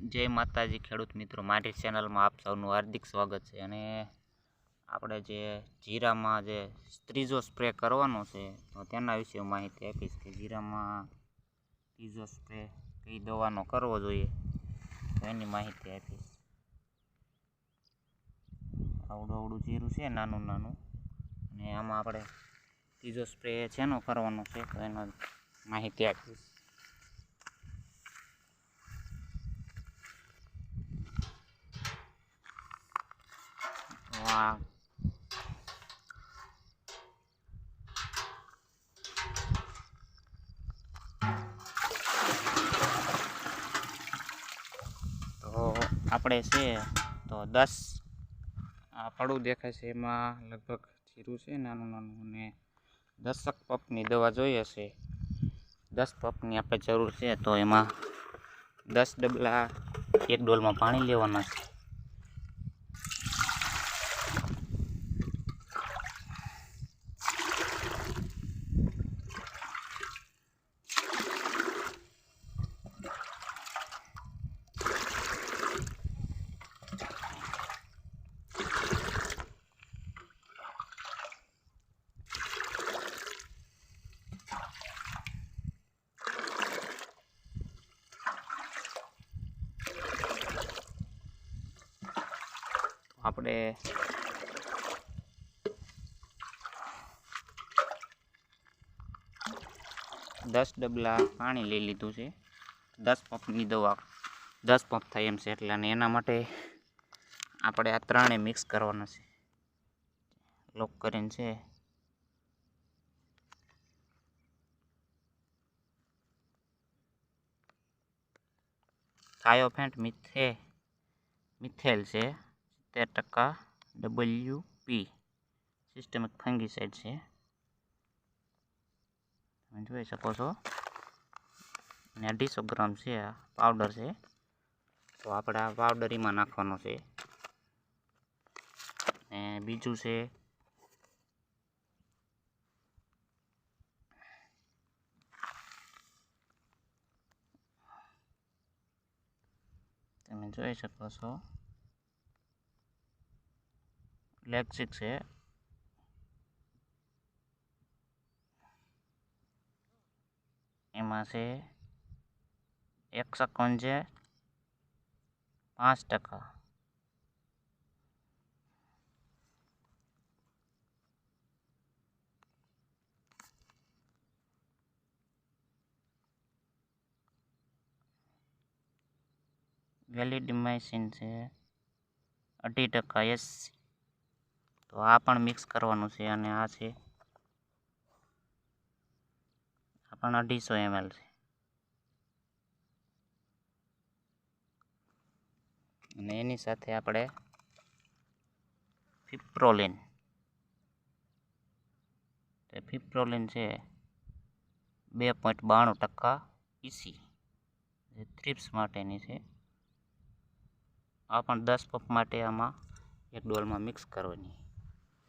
જય માતાજી, ખેડૂત મિત્રો. મારી ચેનલમાં આપ સૌનું હાર્દિક સ્વાગત છે. અને આપણે જે જીરામાં જે ત્રીજો સ્પ્રે કરવાનો છે, તો તેના વિશે માહિતી આપીશ કે જીરામાં ત્રીજો સ્પ્રે કઈ દવાનો કરવો જોઈએ, તો એની માહિતી આપીશ. આવડું આવડું જીરું છે, નાનું નાનું. અને આમાં આપણે ત્રીજો સ્પ્રે શેનો કરવાનો છે, તો એનો માહિતી આપીશ. વાહ તો આપણે છે તો દસ આ પડું દેખાય છે એમાં લગભગ જીરું છે, નાનું નાનું અને દસક પપની દવા જોઈએ છે. દસ પપની આપણે જરૂર છે તો એમાં દસ ડબલા એક ડોલમાં પાણી લેવાના છે. આપણે દસ ડબલા પાણી લઈ લીધું છે. દસ પંપની દવા, દસ પંપ થાય એમ છે એટલે અને એના માટે આપણે આ ત્રણે મિક્સ કરવાના છે. લોક કરીને છે. થાયોફેન્ટ મિથે, મિથેલ છે. સિત્તેર ટકા ડબલ્યુ પી. સિસ્ટમિક ફંગીસાઇડ છે. તમે જોઈ શકો છો. અને અઢીસો ગ્રામ છે, આ પાવડર છે. તો આપણે આ પાવડર એમાં નાખવાનો છે. ને બીજું છે. તમે જોઈ શકો છો. લેક્સિક છે. એમાં છે એકસો છે. પાંચ ટકા. વેલિડિમાઇસિન છે. અઢી ટકા એસી. તો આ પણ મિક્સ કરવાનું છે અને આ છે આ પણ અઢીસો એમએલ છે. અને એની સાથે આપણે ફિપ્રોલિન ફિપ્રોલિન છે બે પોઈન્ટ બાણું ટકા ઈસી જે થ્રિપ્સ માટેની છે. આ પણ દસ પપ માટે આમાં એક ડોલમાં મિક્સ કરવાની.